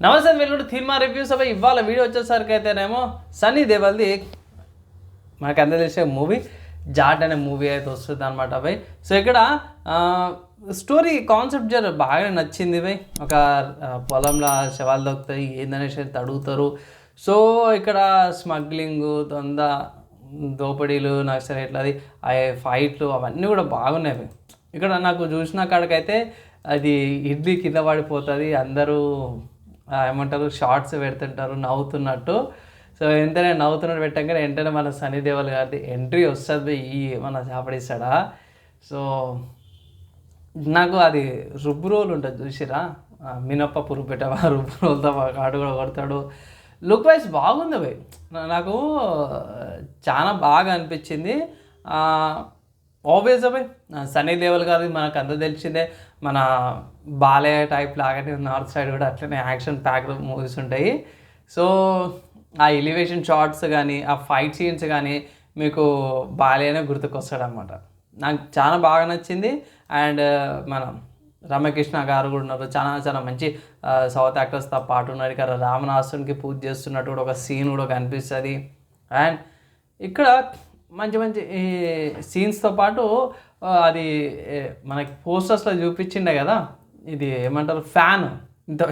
నమస్తే వెల్లుడు థీమా రివ్యూస్ అవి ఇవాళ వీడియో వచ్చేసరికి అయితేనేమో సన్నీ దేవల్ది మనకు అందరూ తెలిసే మూవీ జాట్ అనే మూవీ అయితే వస్తుంది అనమాట అవి సో ఇక్కడ స్టోరీ కాన్సెప్ట్ జర బాగా నచ్చింది భయ్ ఒక పొలంలో శవాలు దొక్కుతాయి ఏందనేసి అడుగుతారు సో ఇక్కడ స్మగ్లింగ్ దొంద దోపిడీలు నక్సలైట్లది అవి ఫైట్లు అవన్నీ కూడా బాగున్నాయి ఇక్కడ నాకు చూసిన కాడికైతే అది ఇడ్లీ కింద పడిపోతుంది అందరూ ఏమంటారు షార్ట్స్ పెడుతుంటారు నవ్వుతున్నట్టు. సో వెంటనే నవ్వుతున్నట్టు పెట్టంగానే వెంటనే మన సన్నీ దేవల్ గారిది ఎంట్రీ వస్తుంది ఈ మన చేపడిస్తాడా సో నాకు అది రుబ్బు రోల్ ఉంటుంది చూసిరా? మినప్పప్పు మినప్ప పురుగు రుబ్బు రోల్తో ఆడు కూడా కొడతాడు. లుక్ వైజ్ బాగుంది భయ్ నాకు చాలా బాగా అనిపించింది. ఆబ్వియస్ అవే సన్నీ దేవల్ గారి మనకు అంత తెలిసిందే. మన బాలయ్య టైప్ లాగానే నార్త్ సైడ్ కూడా అట్లనే యాక్షన్ ప్యాక్ మూవీస్ ఉంటాయి. సో ఆ ఎలివేషన్ షార్ట్స్ కానీ ఆ ఫైట్ సీన్స్ కానీ మీకు బాలయ్యనే గుర్తుకొస్తాడు అనమాట నాకు చాలా బాగా నచ్చింది. అండ్ మన రమకృష్ణ గారు కూడా ఉన్నారు. చాలా చాలా మంచి సౌత్ యాక్టర్స్తో పాటు ఉన్నారు. ఇక్కడ రామనాథునికి పూజ చేస్తున్నట్టు కూడా ఒక సీన్ కూడా కనిపిస్తుంది. అండ్ ఇక్కడ మంచి మంచి ఈ సీన్స్తో పాటు అది మనకి పోస్టర్స్లో చూపించిండే కదా ఇది ఏమంటారు ఫ్యాన్ ఇంత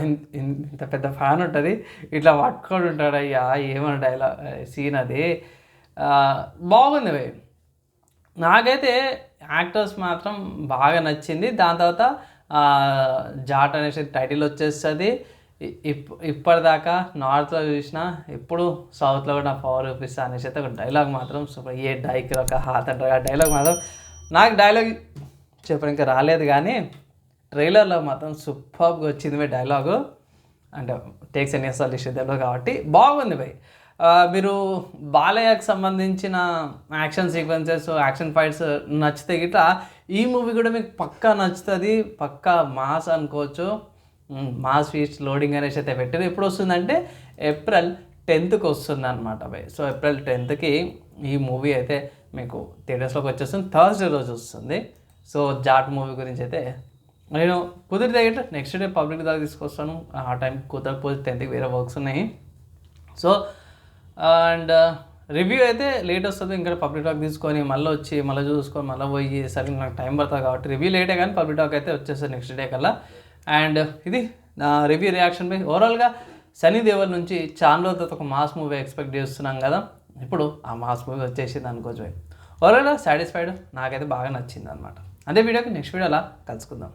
ఇంత పెద్ద ఫ్యాన్ ఉంటుంది. ఇట్లా పట్టుకొని ఉంటాడు అయ్యా ఏమన్నా డైలాగ్ సీన్ అది. బాగుంది భయ్ నాకైతే యాక్టర్స్ మాత్రం బాగా నచ్చింది. దాని తర్వాత జాట్ అనేసి టైటిల్ వచ్చేస్తుంది. ఇప్ ఇప్పటిదాకా నార్త్లో చూసిన ఎప్పుడు సౌత్లో కూడా నా పవర్ చూపిస్తా అనేసి అయితే ఒక డైలాగ్ మాత్రం సూపర్. ఏ డైకి ఒక హాత్ అంటారు ఆ డైలాగ్ మాత్రం నాకు డైలాగ్ చెప్పడం ఇంకా రాలేదు కానీ ట్రైలర్లో మాత్రం సూపర్గా వచ్చింది మీ డైలాగు. అంటే టేక్స్ ఎన్ని సార్లు ఇష్యూ కాబట్టి బాగుంది భయ్ మీరు బాలయ్యకు సంబంధించిన యాక్షన్ సీక్వెన్సెస్ యాక్షన్ ఫైట్స్ నచ్చితే గిట్లా ఈ మూవీ కూడా మీకు పక్కా నచ్చుతుంది పక్కా మాస్ అనుకోవచ్చు. మా స్వీట్స్ లోడింగ్ అనేసి అయితే పెట్టారు ఎప్పుడు వస్తుందంటే ఏప్రిల్ టెన్త్కి వస్తుంది అనమాట భయ్ సో ఏప్రిల్ టెన్త్కి ఈ మూవీ అయితే మీకు థియేటర్స్లోకి వచ్చేస్తుంది. థర్స్డే రోజు వస్తుంది. సో జాట్ మూవీ గురించి అయితే నేను కుదిరితే నెక్స్ట్ డే పబ్లిక్ దాకా తీసుకొస్తాను. ఆ టైం కుదరకపోతే టెన్త్కి వేరే వర్క్స్ ఉన్నాయి. సో అండ్ uh, రివ్యూ అయితే లేట్ వస్తుంది. ఇంకా పబ్లిక్ టాక్ తీసుకొని మళ్ళీ వచ్చి మళ్ళీ చూసుకొని మళ్ళీ పోయి సరే నాకు టైం పడుతుంది కాబట్టి రివ్యూ లేటే కానీ పబ్లిక్ టాక్ అయితే వచ్చేస్తుంది నెక్స్ట్ డే కల్లా. అండ్ ఇది నా రివ్యూ రియాక్షన్ పై. ఓవరాల్గా సనీ దేవల్ నుంచి చాన్లో తర్వాత ఒక మాస్ మూవీ ఎక్స్పెక్ట్ చేస్తున్నాం కదా. ఇప్పుడు ఆ మాస్ మూవీ వచ్చేసింది అనుకోవచ్చు ఓవరాల్గా సాటిస్ఫైడ్ నాకైతే బాగా నచ్చింది అనమాట అదే వీడియోకి నెక్స్ట్ వీడియోలా కలుసుకుందాం.